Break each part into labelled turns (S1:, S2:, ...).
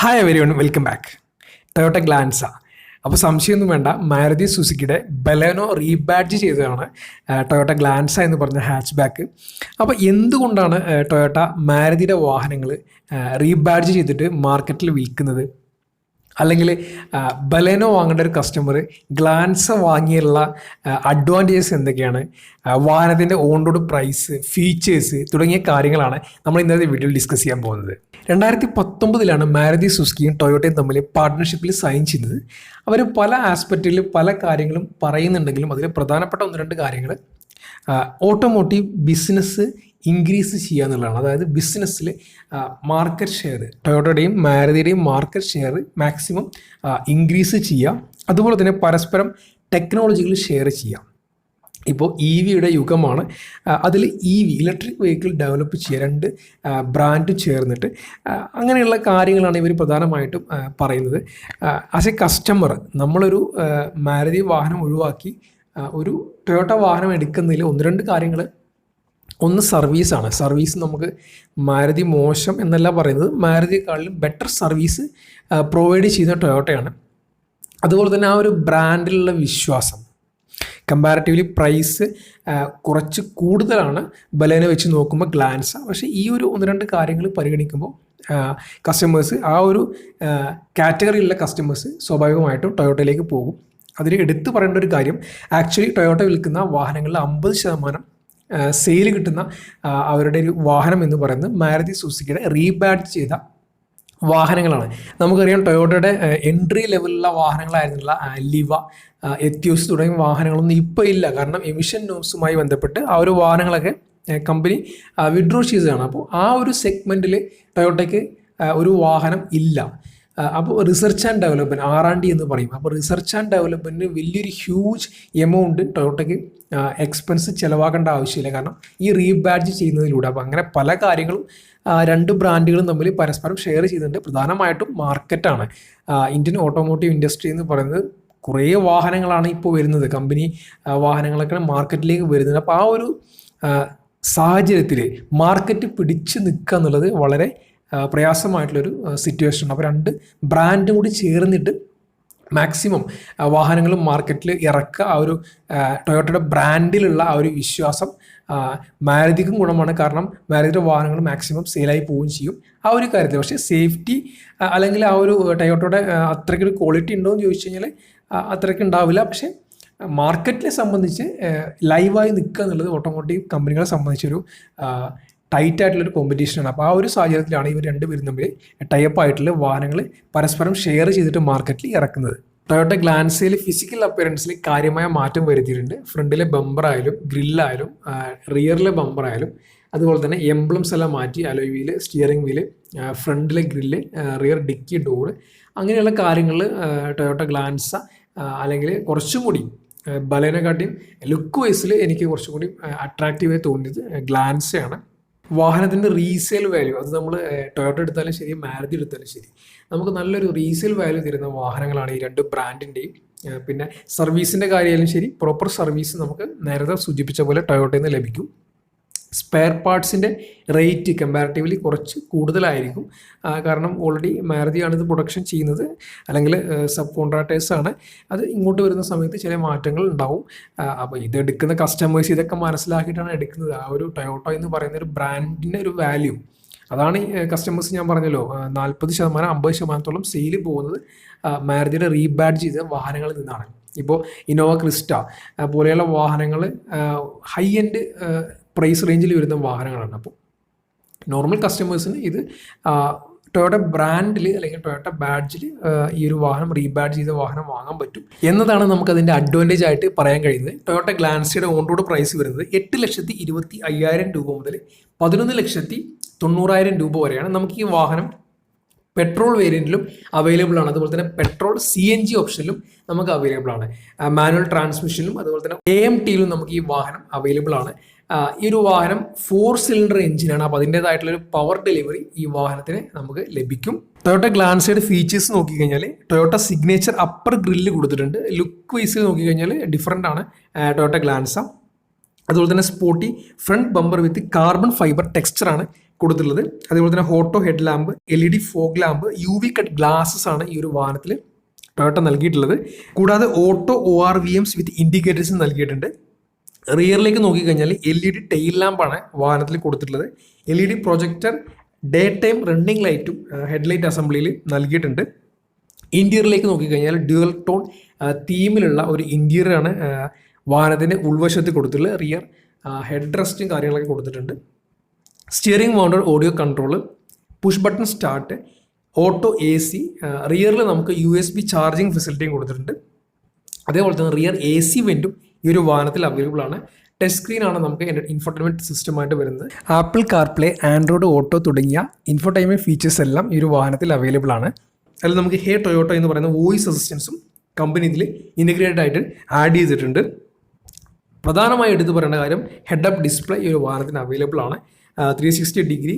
S1: Hi everyone welcome back Toyota Glanza അപ്പോൾ സംശയമൊന്നും വേണ്ട. മാരുതി സുസുക്കിയുടെ ബലേനോ റീബാഡ്ജ് ചെയ്തതാണ് ടൊയോട്ട ഗ്ലാൻസ എന്ന് പറഞ്ഞ ഹാച്ച് ബാക്ക് അപ്പോൾ എന്തുകൊണ്ടാണ് ടൊയോട്ട മാരുതിയുടെ വാഹനങ്ങൾ റീബാഡ്ജ് ചെയ്തിട്ട് മാർക്കറ്റിൽ വിൽക്കുന്നത്? അല്ലെങ്കിൽ ബലേനോ വാങ്ങേണ്ട ഒരു കസ്റ്റമർ ഗ്ലാൻസ് വാങ്ങിയുള്ള അഡ്വാന്റേജസ് എന്തൊക്കെയാണ്? വാഹനത്തിന്റെ ഓൺ റോഡ് പ്രൈസ് ഫീച്ചേഴ്സ് തുടങ്ങിയ കാര്യങ്ങളാണ് നമ്മൾ ഇന്നത്തെ വീഡിയോയിൽ ഡിസ്കസ് ചെയ്യാൻ പോകുന്നത്. രണ്ടായിരത്തി പത്തൊമ്പതിലാണ് മാരുതി സുസുക്കിയും ടൊയോട്ടയും തമ്മിൽ പാർട്ട്ണർഷിപ്പിൽ സൈൻ ചെയ്യുന്നത് അവർ പല ആസ്പെക്റ്റിൽ പല കാര്യങ്ങളും പറയുന്നുണ്ടെങ്കിലും അതിൽ പ്രധാനപ്പെട്ട ഒന്ന് രണ്ട് കാര്യങ്ങൾ ഓട്ടോമോട്ടീവ് ബിസിനസ് ഇൻക്രീസ് ചെയ്യുക എന്നുള്ളതാണ്. അതായത് ബിസിനസ്സിൽ മാർക്കറ്റ് ഷെയർ ടൊയോട്ടയുടെയും മാരുതിയുടെയും മാർക്കറ്റ് ഷെയർ മാക്സിമം ഇൻക്രീസ് ചെയ്യുക. അതുപോലെ തന്നെ പരസ്പരം ടെക്നോളജികൾ ഷെയർ ചെയ്യാം ഇപ്പോൾ ഇ വിയുടെ യുഗമാണ്. അതിൽ E V electric vehicle develop ചെയ്യുക. രണ്ട് ബ്രാൻഡ് ചേർന്നിട്ട്. അങ്ങനെയുള്ള കാര്യങ്ങളാണ് ഇവർ പ്രധാനമായിട്ടും പറയുന്നത്. ആസ് എ കസ്റ്റമർ നമ്മളൊരു മാരുതി വാഹനം ഒഴിവാക്കി ഒരു ടൊയോട്ട വാഹനം എടുക്കുന്നതിൽ ഒന്ന് രണ്ട് കാര്യങ്ങൾ ഒന്ന് സർവീസാണ് സർവീസ് നമുക്ക് മാരുതി മോശം എന്നല്ല പറയുന്നത്. മാരുതിയെക്കാളിലും ബെറ്റർ സർവീസ് പ്രൊവൈഡ് ചെയ്യുന്ന ടൊയോട്ടയാണ്. അതുപോലെ തന്നെ ആ ഒരു ബ്രാൻഡിലുള്ള വിശ്വാസം. കമ്പാരിറ്റീവ്ലി പ്രൈസ് കുറച്ച് കൂടുതലാണ്. ബലേനെ വെച്ച് നോക്കുമ്പോൾ ഗ്ലാൻസ പക്ഷേ ഈ ഒരു ഒന്ന് രണ്ട് കാര്യങ്ങൾ പരിഗണിക്കുമ്പോൾ കസ്റ്റമേഴ്സ് ആ ഒരു കാറ്റഗറിയിലുള്ള കസ്റ്റമേഴ്സ് സ്വാഭാവികമായിട്ടും ടൊയോട്ടയിലേക്ക് പോകും. അതിൽ എടുത്തു പറയേണ്ട ഒരു കാര്യം ആക്ച്വലി ടൊയോട്ട വിൽക്കുന്ന വാഹനങ്ങളിൽ അമ്പത് ശതമാനം സെയിൽ കിട്ടുന്ന അവരുടെ ഒരു വാഹനം എന്ന് പറയുന്നത് മാരുതി സുസുക്കിയുടെ റീബാഡ് ചെയ്ത വാഹനങ്ങളാണ്. നമുക്കറിയാം ടൊയോട്ടയുടെ എൻട്രി ലെവലിലുള്ള വാഹനങ്ങളായിരുന്നില്ല ലിവ എത്യൂസ് തുടങ്ങിയ വാഹനങ്ങളൊന്നും ഇപ്പോൾ ഇല്ല. കാരണം എമിഷൻ നോംസുമായി ബന്ധപ്പെട്ട് ആ ഒരു വാഹനങ്ങളൊക്കെ കമ്പനി വിഡ്രോ ചെയ്തതാണ്. അപ്പോൾ ആ ഒരു സെഗ്മെന്റിൽ ടൊയോട്ടയ്ക്ക് ഒരു വാഹനം ഇല്ല. അപ്പോൾ research and development R and D എന്ന് പറയും. അപ്പോൾ റിസർച്ച് ആൻഡ് ഡെവലപ്മെന്റിന് വലിയൊരു ഹ്യൂജ് എമൗണ്ട് ടൊയോട്ടയ്ക്ക് എക്സ്പെൻസ് ചിലവാക്കേണ്ട ആവശ്യമില്ല. കാരണം ഈ റീബാഡ്ജ് ചെയ്യുന്നതിലൂടെ അപ്പോൾ അങ്ങനെ പല കാര്യങ്ങളും രണ്ട് ബ്രാൻഡുകളും തമ്മിൽ പരസ്പരം ഷെയർ ചെയ്യുന്നുണ്ട്. പ്രധാനമായിട്ടും മാർക്കറ്റാണ് ഇന്ത്യൻ ഓട്ടോമോട്ടീവ് ഇൻഡസ്ട്രി എന്ന് പറയുന്നത് കുറേ വാഹനങ്ങളാണ് ഇപ്പോൾ വരുന്നത്. കമ്പനി വാഹനങ്ങളൊക്കെ മാർക്കറ്റിലേക്ക് വരുന്നത്. അപ്പോൾ ആ ഒരു സാഹചര്യത്തിൽ മാർക്കറ്റ് പിടിച്ചു നിൽക്കുക എന്നുള്ളത് വളരെ പ്രയാസമായിട്ടുള്ളൊരു സിറ്റുവേഷൻ അപ്പോൾ രണ്ട് ബ്രാൻഡും കൂടി ചേർന്നിട്ട് മാക്സിമം വാഹനങ്ങൾ മാർക്കറ്റിൽ ഇറക്കുക ആ ഒരു ടൊയോട്ടയുടെ ബ്രാൻഡിലുള്ള ആ ഒരു വിശ്വാസം മാരുതിക്കും ഗുണമാണ്. കാരണം മാരുതിയുടെ വാഹനങ്ങൾ മാക്സിമം സെയിലായി പോവുകയും ചെയ്യും. ആ ഒരു കാര്യത്തിൽ പക്ഷേ സേഫ്റ്റി അല്ലെങ്കിൽ ആ ഒരു ടൊയോട്ടയുടെ അത്രയ്ക്കൊരു ക്വാളിറ്റി ഉണ്ടോ എന്ന് ചോദിച്ചു കഴിഞ്ഞാൽ അത്രയ്ക്ക് ഉണ്ടാവില്ല. പക്ഷേ മാർക്കറ്റിനെ സംബന്ധിച്ച് ലൈവായി നിൽക്കുക എന്നുള്ളത് ഓട്ടോമോട്ടീവ് കമ്പനികളെ സംബന്ധിച്ചൊരു ടൈറ്റ് ആയിട്ടുള്ളൊരു കോമ്പറ്റീഷനാണ് അപ്പോൾ ആ ഒരു സാഹചര്യത്തിലാണ് ഇവർ രണ്ടുപേരും തമ്മിൽ ടൈപ്പ് ആയിട്ടുള്ള വാഹനങ്ങൾ പരസ്പരം ഷെയർ ചെയ്തിട്ട് മാർക്കറ്റിൽ ഇറക്കുന്നത്. ടൊയോട്ട ഗ്ലാൻസിൽ ഫിസിക്കൽ അപ്പിയറൻസിൽ കാര്യമായ മാറ്റം വരുത്തിയിട്ടുണ്ട്. ഫ്രണ്ടിലെ ബമ്പറായാലും ഗ്രില്ലായാലും റിയറിലെ ബമ്പറായാലും അതുപോലെ തന്നെ എംബ്ലംസ് എല്ലാം മാറ്റി അലോയ് വീൽ സ്റ്റിയറിംഗ് വീൽ ഫ്രണ്ടിലെ ഗ്രില്ല് റിയർ ഡിക്കി ഡോറ് അങ്ങനെയുള്ള കാര്യങ്ങൾ ടൊയോട്ട ഗ്ലാൻസ അല്ലെങ്കിൽ കുറച്ചും കൂടി ബലേനെക്കാട്ടിയും ലുക്ക് വൈസിൽ എനിക്ക് കുറച്ചും കൂടി അട്രാക്റ്റീവായി തോന്നിയത് ഗ്ലാൻസയാണ് വാഹനത്തിന്റെ റീസെയിൽ വാല്യൂ അത് നമ്മൾ ടൊയോട്ട എടുത്താലും ശരി മാരുതി എടുത്താലും ശരി നമുക്ക് നല്ലൊരു റീസെയിൽ വാല്യൂ തരുന്ന വാഹനങ്ങളാണ് ഈ രണ്ട് ബ്രാൻഡിന്റെയും പിന്നെ സർവീസിന്റെ കാര്യമായാലും ശരി പ്രോപ്പർ സർവീസ് നമുക്ക് നേരത്തെ സൂചിപ്പിച്ച പോലെ ടൊയോട്ടയിൽ നിന്ന് ലഭിക്കും. സ്പെയർ പാർട്സിന്റെ റേറ്റ് കമ്പാരിറ്റീവ്ലി കുറച്ച് കൂടുതലായിരിക്കും. കാരണം ഓൾറെഡി മാരുതിയാണ് ഇത് പ്രൊഡക്ഷൻ ചെയ്യുന്നത്. അല്ലെങ്കിൽ സബ് കോൺട്രാക്ടേഴ്സ് ആണ്. അത് ഇങ്ങോട്ട് വരുന്ന സമയത്ത് ചില മാറ്റങ്ങൾ ഉണ്ടാവും. അപ്പോൾ ഇത് എടുക്കുന്ന കസ്റ്റമേഴ്സ് ഇതൊക്കെ മനസ്സിലാക്കിയിട്ടാണ് എടുക്കുന്നത്. ആ ഒരു ടൊയോട്ടോ എന്ന് പറയുന്ന ഒരു ബ്രാൻഡിന്റെ ഒരു വാല്യൂ അതാണ് കസ്റ്റമേഴ്സ് ഞാൻ പറഞ്ഞല്ലോ നാൽപ്പത് ശതമാനം അമ്പത് ശതമാനത്തോളം സെയിൽ പോകുന്നത് മാരുതിയുടെ റീബാഡ് ചെയ്ത വാഹനങ്ങളിൽ നിന്നാണ്. ഇപ്പോൾ ഇന്നോവ ക്രിസ്റ്റ പോലെയുള്ള വാഹനങ്ങൾ ഹൈ എൻഡ് പ്രൈസ് റേഞ്ചിൽ വരുന്ന വാഹനങ്ങളാണ്. അപ്പോൾ നോർമൽ കസ്റ്റമേഴ്സിന് ഇത് ടൊയോട്ട ബ്രാൻഡിൽ അല്ലെങ്കിൽ ടൊയോട്ട ബാഡ്ജിൽ ഈ ഒരു വാഹനം റീബാഡ് ചെയ്ത വാഹനം വാങ്ങാൻ പറ്റും എന്നതാണ് നമുക്ക് അതിന്റെ അഡ്വാന്റേജ് ആയിട്ട് പറയാൻ കഴിയുന്നത്. ടൊയോട്ട ഗ്ലാൻസിയുടെ ഓൺ റോഡ് പ്രൈസ് വരുന്നത് എട്ട് ലക്ഷത്തി ഇരുപത്തി അയ്യായിരം രൂപ മുതൽ പതിനൊന്ന് ലക്ഷത്തി തൊണ്ണൂറായിരം രൂപ വരെയാണ്. നമുക്ക് ഈ വാഹനം പെട്രോൾ വേരിയന്റിലും അവൈലബിൾ ആണ്. അതുപോലെ തന്നെ പെട്രോൾ സി എൻ ജി ഓപ്ഷനിലും നമുക്ക് അവൈലബിൾ ആണ്. മാനുവൽ ട്രാൻസ്മിഷനിലും അതുപോലെ തന്നെ എ എം ടിയിലും നമുക്ക് ഈ വാഹനം അവൈലബിൾ ആണ്. ഈ ഒരു വാഹനം ഫോർ സിലിണ്ടർ എഞ്ചിനാണ് അപ്പോൾ അതിന്റെതായിട്ടുള്ള ഒരു പവർ ഡെലിവറി ഈ വാഹനത്തിന് നമുക്ക് ലഭിക്കും. ടൊയോട്ട ഗ്ലാൻസയുടെ ഫീച്ചേഴ്സ് നോക്കിക്കഴിഞ്ഞാൽ ടൊയോട്ട സിഗ്നേച്ചർ അപ്പർ ഗ്രില്ല് കൊടുത്തിട്ടുണ്ട്. ലുക്ക് വൈസ് നോക്കിക്കഴിഞ്ഞാൽ ഡിഫറെന്റ് ആണ്. ടൊയോട്ട ഗ്ലാൻസ അതുപോലെ തന്നെ sporty front bumper with carbon fibre ടെക്സ്ചറാണ് കൊടുത്തിട്ടുള്ളത്. അതേപോലെ തന്നെ auto head lamp L E D fog lamp U V cut glasses ആണ് ഈ ഒരു വാഹനത്തിൽ ടൊയോട്ട നൽകിയിട്ടുള്ളത്. കൂടാതെ auto O R V Ms with ഇൻഡിക്കേറ്റേഴ്സും നൽകിയിട്ടുണ്ട്. റിയറിലേക്ക് നോക്കിക്കഴിഞ്ഞാൽ എൽ ഇ ഡി ടെയിൽ ലാമ്പാണ് വാഹനത്തിൽ കൊടുത്തിട്ടുള്ളത്. L E D projector day time running ലൈറ്റും ഹെഡ്ലൈറ്റ് അസംബ്ലിയിൽ നൽകിയിട്ടുണ്ട്. ഇന്റീരിയറിലേക്ക് നോക്കിക്കഴിഞ്ഞാൽ ഡ്യുവൽ ടോൺ തീമിലുള്ള ഒരു ഇന്റീരിയറാണ് വാഹനത്തിന്റെ ഉൾവശത്ത് കൊടുത്തിട്ടുള്ളത്. റിയർ ഹെഡ് റെസ്റ്റും കാര്യങ്ങളൊക്കെ കൊടുത്തിട്ടുണ്ട്. Steering mounted audio control push button start auto A C റിയറിൽ നമുക്ക് യു എസ് ബി ചാർജിങ് ഫെസിലിറ്റിയും കൊടുത്തിട്ടുണ്ട്. അതേപോലെ തന്നെ റിയർ എ സി വെന്റും ഈ ഒരു വാഹനത്തിൽ അവൈലബിൾ ആണ്. ടച്ച് സ്ക്രീനാണ് നമുക്ക് ഇൻഫർടൈൻമെന്റ് സിസ്റ്റമായിട്ട് വരുന്നത്. ആപ്പിൾ കാർപ്ലേ ആൻഡ്രോയിഡ് ഓട്ടോ തുടങ്ങിയ ഇൻഫർടൈൻമെന്റ് ഫീച്ചേഴ്സ് എല്ലാം ഈ ഒരു വാഹനത്തിൽ അവൈലബിൾ ആണ്. അതിൽ നമുക്ക് ഹേ ടൊയോട്ടോ എന്ന് പറയുന്ന വോയിസ് അസിസ്റ്റൻസും കമ്പനി ഇതിൽ ഇന്റഗ്രേറ്റഡ് ആയിട്ട് ആഡ് ചെയ്തിട്ടുണ്ട്. പ്രധാനമായി എടുത്തു പറയേണ്ട കാര്യം ഹെഡ് അപ്പ് ഡിസ്പ്ലേ ഈ ഒരു വാഹനത്തിന് അവൈലബിൾ ആണ്. ത്രീ സിക്സ്റ്റി ഡിഗ്രി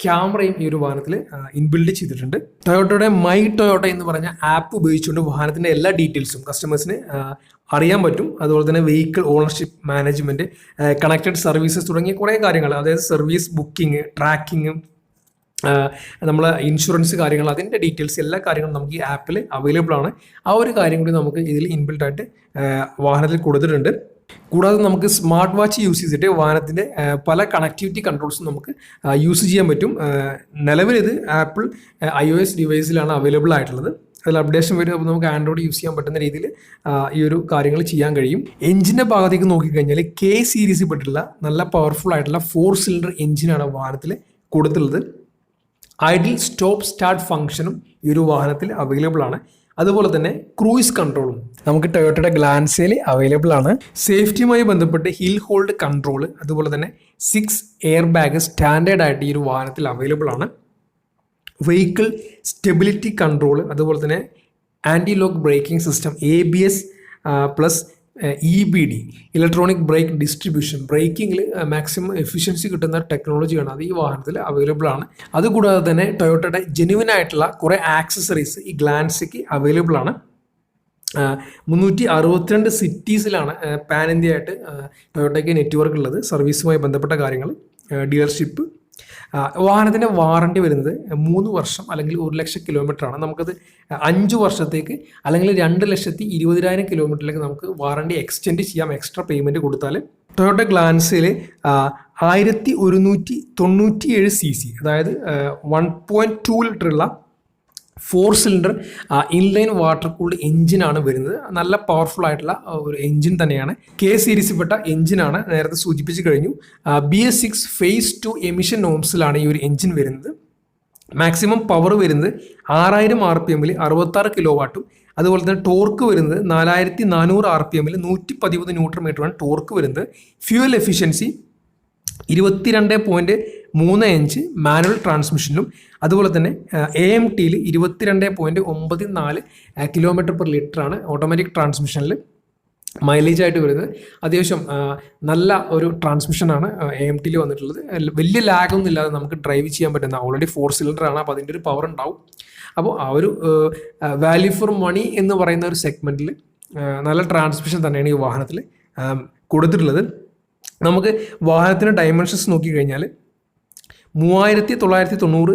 S1: ക്യാമറയും ഈ ഒരു വാഹനത്തിൽ ഇൻബിൽഡ് ചെയ്തിട്ടുണ്ട്. ടൊയോട്ടയുടെ മൈ ടൊയോട്ട എന്ന് പറഞ്ഞ ആപ്പ് ഉപയോഗിച്ചുകൊണ്ട് വാഹനത്തിന്റെ എല്ലാ ഡീറ്റെയിൽസും കസ്റ്റമേഴ്സിന് അറിയാൻ പറ്റും. അതുപോലെ തന്നെ vehicle ownership management connected services തുടങ്ങിയ കുറേ കാര്യങ്ങൾ അതായത് സർവീസ് ബുക്കിംഗ് ട്രാക്കിങ് നമ്മൾ ഇൻഷുറൻസ് കാര്യങ്ങൾ അതിന്റെ ഡീറ്റെയിൽസ് എല്ലാ കാര്യങ്ങളും നമുക്ക് ഈ ആപ്പിൽ അവൈലബിൾ ആണ്. ആ ഒരു കാര്യം കൂടി നമുക്ക് ഇതിൽ ഇൻബിൽഡ് ആയിട്ട് വാഹനത്തിൽ കൊടുത്തിട്ടുണ്ട്. കൂടാതെ നമുക്ക് സ്മാർട്ട് വാച്ച് യൂസ് ചെയ്തിട്ട് വാഹനത്തിന്റെ പല കണക്ടിവിറ്റി കൺട്രോൾസും നമുക്ക് യൂസ് ചെയ്യാൻ പറ്റും. നിലവിൽ ഇത് ആപ്പിൾ ഐ ഒ എസ് ഡിവൈസിലാണ് അവൈലബിൾ ആയിട്ടുള്ളത്. അതിൽ അപ്ഡേഷൻ വരും. അപ്പോൾ നമുക്ക് ആൻഡ്രോയിഡ് യൂസ് ചെയ്യാൻ പറ്റുന്ന രീതിയിൽ ഈ ഒരു കാര്യങ്ങൾ ചെയ്യാൻ കഴിയും. എഞ്ചിന്റെ ഭാഗത്തേക്ക് നോക്കിക്കഴിഞ്ഞാൽ കെ സീരീസിൽ പെട്ടുള്ള നല്ല പവർഫുൾ ആയിട്ടുള്ള ഫോർ സിലിണ്ടർ എഞ്ചിനാണ് വാഹനത്തിൽ കൊടുത്തുള്ളത് ഐഡിൽ സ്റ്റോപ്പ് സ്റ്റാർട്ട് ഫംഗ്ഷനും ഈ ഒരു വാഹനത്തിൽ അവൈലബിൾ ആണ്. അതുപോലെ തന്നെ ക്രൂയിസ് കൺട്രോളും. നമുക്ക് ടൊയോട്ടയുടെ ഗ്ലാൻസിൽ അവൈലബിൾ ആണ്. സേഫ്റ്റിയുമായി ബന്ധപ്പെട്ട് ഹിൽ ഹോൾഡ് കൺട്രോൾ അതുപോലെ തന്നെ സിക്സ് എയർ ബാഗ് സ്റ്റാൻഡേർഡ് ആയിട്ട് ഈ ഒരു വാഹനത്തിൽ അവൈലബിൾ ആണ്. വെഹിക്കിൾ സ്റ്റെബിലിറ്റി കൺട്രോൾ അതുപോലെ തന്നെ anti lock braking system A B S plus E B D electronic brake distribution ബ്രേക്കിങ്ങിൽ maximum efficiency കിട്ടുന്ന ടെക്നോളജിയാണ് അത് ഈ വാഹനത്തിൽ അവൈലബിൾ ആണ്. അതുകൂടാതെ തന്നെ ടൊയോട്ടയുടെ ജെനുവിൻ ആയിട്ടുള്ള കുറേ ആക്സസറീസ് ഈ ഗ്ലാൻസിക്ക് അവൈലബിൾ ആണ്. മുന്നൂറ്റി അറുപത്തിരണ്ട് സിറ്റീസിലാണ് പാൻ ഇന്ത്യ ആയിട്ട് ടൊയോട്ടയ്ക്ക് നെറ്റ്വർക്ക് ഉള്ളത് സർവീസുമായി ബന്ധപ്പെട്ട കാര്യങ്ങൾ ഡീലർഷിപ്പ് വാഹനത്തിന്റെ വാറണ്ടി വരുന്നത് മൂന്ന് വർഷം അല്ലെങ്കിൽ ഒരു ലക്ഷം കിലോമീറ്റർ ആണ്. നമുക്കത് അഞ്ച് വർഷത്തേക്ക് അല്ലെങ്കിൽ രണ്ട് ലക്ഷത്തി ഇരുപതിനായിരം കിലോമീറ്ററിലേക്ക് നമുക്ക് വാറണ്ടി എക്സ്റ്റെൻഡ് ചെയ്യാം. എക്സ്ട്രാ പേയ്മെന്റ് കൊടുത്താൽ ടൊയോട്ട ഗ്ലാൻസിൽ ആയിരത്തി ഒരുന്നൂറ്റി തൊണ്ണൂറ്റി ഏഴ് സി സി അതായത് one point two ലിറ്ററുള്ള four cylinder inline water cooled എഞ്ചിനാണ് വരുന്നത്. നല്ല പവർഫുൾ ആയിട്ടുള്ള ഒരു എഞ്ചിൻ തന്നെയാണ്. കെ സീരീസിൽപ്പെട്ട എഞ്ചിനാണ് നേരത്തെ സൂചിപ്പിച്ചു കഴിഞ്ഞു. B S six phase two emission നോംസിലാണ് ഈ ഒരു എഞ്ചിൻ വരുന്നത്. മാക്സിമം പവർ വരുന്നത് ആറായിരം ആർ പി എമ്മിൽ അറുപത്താറ് കിലോ വാട്ടും അതുപോലെ തന്നെ ടോർക്ക് വരുന്നത് നാലായിരത്തി നാനൂറ് ആർ പി എമ്മിൽ നൂറ്റി പതിമൂന്ന് ന്യൂട്രൺ മീറ്ററാണ് ടോർക്ക് വരുന്നത്. ഫ്യൂവൽ എഫിഷ്യൻസി ഇരുപത്തിരണ്ട് പോയിന്റ് മൂന്ന് ഇഞ്ച് മാനുവൽ ട്രാൻസ്മിഷനിലും അതുപോലെ തന്നെ എ എം ടിയിൽ ഇരുപത്തിരണ്ട് പോയിന്റ് ഒമ്പത് നാല് കിലോമീറ്റർ പെർ ലിറ്ററാണ് ഓട്ടോമാറ്റിക് ട്രാൻസ്മിഷനിൽ മൈലേജ് ആയിട്ട് വരുന്നത്. അത്യാവശ്യം നല്ല ഒരു ട്രാൻസ്മിഷനാണ് എ എം ടിയിൽ വന്നിട്ടുള്ളത്. വലിയ ലാഗൊന്നും ഇല്ലാതെ നമുക്ക് ഡ്രൈവ് ചെയ്യാൻ പറ്റുന്ന ഓൾറെഡി ഫോർ സിലിണ്ടർ ആണ് അപ്പോൾ അതിന്റെ ഒരു പവർ ഉണ്ടാവും. അപ്പോൾ ആ ഒരു വാല്യൂ ഫോർ മണി എന്ന് പറയുന്ന ഒരു സെഗ്മെന്റിൽ നല്ല ട്രാൻസ്മിഷൻ തന്നെയാണ് ഈ വാഹനത്തിൽ കൊടുത്തിട്ടുള്ളത്. നമുക്ക് വാഹനത്തിന്റെ ഡയമെൻഷൻസ് നോക്കിക്കഴിഞ്ഞാൽ മൂവായിരത്തി തൊള്ളായിരത്തി തൊണ്ണൂറ്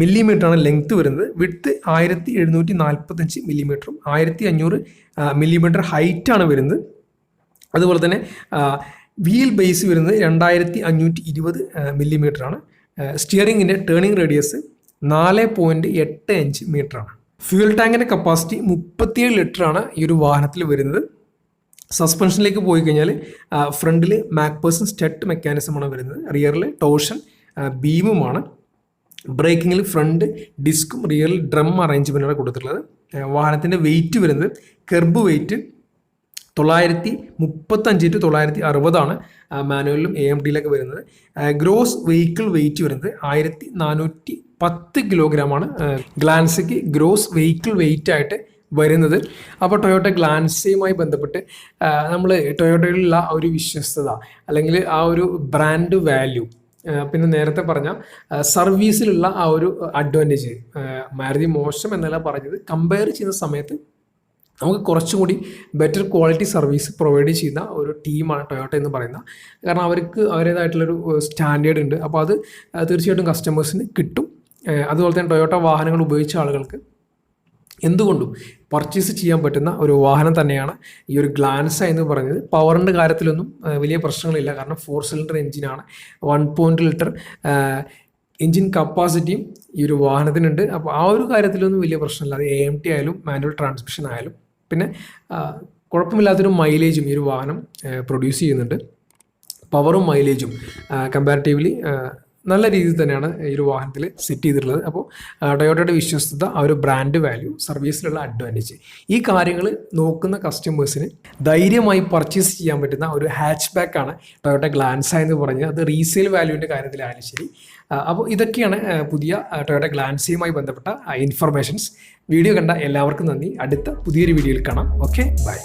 S1: മില്ലിമീറ്ററാണ് ലെങ്ത്ത് വരുന്നത്. വിട്ത്ത് ആയിരത്തി എഴുന്നൂറ്റി നാൽപ്പത്തഞ്ച് മില്ലിമീറ്ററും ആയിരത്തി അഞ്ഞൂറ് മില്ലിമീറ്റർ ഹൈറ്റാണ് വരുന്നത്. അതുപോലെ തന്നെ വീൽ ബേസ് വരുന്നത് രണ്ടായിരത്തി അഞ്ഞൂറ്റി ഇരുപത് മില്ലിമീറ്ററാണ് സ്റ്റിയറിങ്ങിന്റെ ടേണിംഗ് റേഡിയസ് നാല് പോയിന്റ് എട്ട് അഞ്ച് മീറ്ററാണ്. ഫ്യൂൽ ടാങ്കിന്റെ കപ്പാസിറ്റി മുപ്പത്തിയേഴ് ലിറ്ററാണ് ഈ ഒരു വാഹനത്തിൽ വരുന്നത്. സസ്പെൻഷനിലേക്ക് പോയി കഴിഞ്ഞാൽ ഫ്രണ്ടിൽ മാക്പേഴ്സൺ സ്റ്റെട്ട് മെക്കാനിസമാണ് വരുന്നത്. റിയറിൽ ടോഷൻ ബീമുമാണ്. ബ്രേക്കിങ്ങിൽ ഫ്രണ്ട് ഡിസ്കും റിയൽ ഡ്രം അറേഞ്ച്മെന്റാണ് കൊടുത്തിട്ടുള്ളത്. വാഹനത്തിന്റെ വെയിറ്റ് വരുന്നത് കെർബ് വെയിറ്റ് തൊള്ളായിരത്തി മുപ്പത്തഞ്ച് ടു തൊള്ളായിരത്തി അറുപതാണ് മാനുവലിലും എ എം ഡിയിലൊക്കെ വരുന്നത്. ഗ്രോസ് വെഹിക്കിൾ വെയിറ്റ് വരുന്നത് ആയിരത്തി നാനൂറ്റി പത്ത് കിലോഗ്രാമാണ് ഗ്ലാൻസയ്ക്ക് ഗ്രോസ് വെഹിക്കിൾ വെയിറ്റ് ആയിട്ട് വരുന്നത്. അപ്പോൾ ടൊയോട്ട ഗ്ലാൻസയുമായി ബന്ധപ്പെട്ട് നമ്മൾ ടൊയോട്ടയിലുള്ള ആ ഒരു വിശ്വസ്തത അല്ലെങ്കിൽ ആ ഒരു ബ്രാൻഡ് വാല്യൂ പിന്നെ നേരത്തെ പറഞ്ഞ സർവീസിലുള്ള ആ ഒരു അഡ്വാന്റേജ് മാരുതി മോശം എന്നല്ല പറഞ്ഞത്. കമ്പയർ ചെയ്യുന്ന സമയത്ത് നമുക്ക് കുറച്ചും കൂടി ബെറ്റർ ക്വാളിറ്റി സർവീസ് പ്രൊവൈഡ് ചെയ്യുന്ന ഒരു ടീമാണ് ടൊയോട്ട എന്ന് പറയുന്ന കാരണം അവർക്ക് അവരുടേതായിട്ടുള്ളൊരു സ്റ്റാൻഡേർഡ് ഉണ്ട്. അപ്പോൾ അത് തീർച്ചയായിട്ടും കസ്റ്റമേഴ്സിന് കിട്ടും. അതുപോലെ തന്നെ ടൊയോട്ട വാഹനങ്ങൾ ഉപയോഗിച്ച ആളുകൾക്ക് എന്തുകൊണ്ടും പർച്ചേസ് ചെയ്യാൻ പറ്റുന്ന ഒരു വാഹനം തന്നെയാണ് ഈ ഒരു ഗ്ലാൻസ എന്ന് പറയുന്നത്. പവറിന്റെ കാര്യത്തിലൊന്നും വലിയ പ്രശ്നങ്ങളില്ല. കാരണം ഫോർ സിലിണ്ടർ എഞ്ചിനാണ് വൺ പോയിന്റ് ലിറ്റർ എഞ്ചിൻ കപ്പാസിറ്റിയും ഈ ഒരു വാഹനത്തിനുണ്ട്. അപ്പോൾ ആ ഒരു കാര്യത്തിലൊന്നും വലിയ പ്രശ്നമില്ല. അത് എ എം ടി ആയാലും മാനുവൽ ട്രാൻസ്മിഷൻ ആയാലും. പിന്നെ കുഴപ്പമില്ലാത്തൊരു മൈലേജും ഈ ഒരു വാഹനം പ്രൊഡ്യൂസ് ചെയ്യുന്നുണ്ട്. പവറും മൈലേജും കമ്പാരിറ്റീവ്ലി നല്ല രീതിയിൽ തന്നെയാണ് ഈ ഒരു വാഹനത്തിൽ സെറ്റ് ചെയ്തിട്ടുള്ളത്. അപ്പോൾ ടൊയോട്ടയുടെ വിശ്വസ്തത ആ ഒരു ബ്രാൻഡ് വാല്യൂ സർവീസിലുള്ള അഡ്വാന്റേജ് ഈ കാര്യങ്ങൾ നോക്കുന്ന കസ്റ്റമേഴ്സിന് ധൈര്യമായി പർച്ചേസ് ചെയ്യാൻ പറ്റുന്ന ഒരു ഹാച്ച് ബാക്കാണ് ടൊയോട്ട ഗ്ലാൻസ എന്ന് പറഞ്ഞത്. അത് റീസെയിൽ വാല്യൂവിന്റെ കാര്യത്തിലായാലും ശരി. അപ്പോൾ ഇതൊക്കെയാണ് പുതിയ ടൊയോട്ട ഗ്ലാൻസയുമായി ബന്ധപ്പെട്ട ഇൻഫർമേഷൻസ് വീഡിയോ കണ്ട എല്ലാവർക്കും നന്ദി. അടുത്ത പുതിയൊരു വീഡിയോയിൽ കാണാം. Okay bye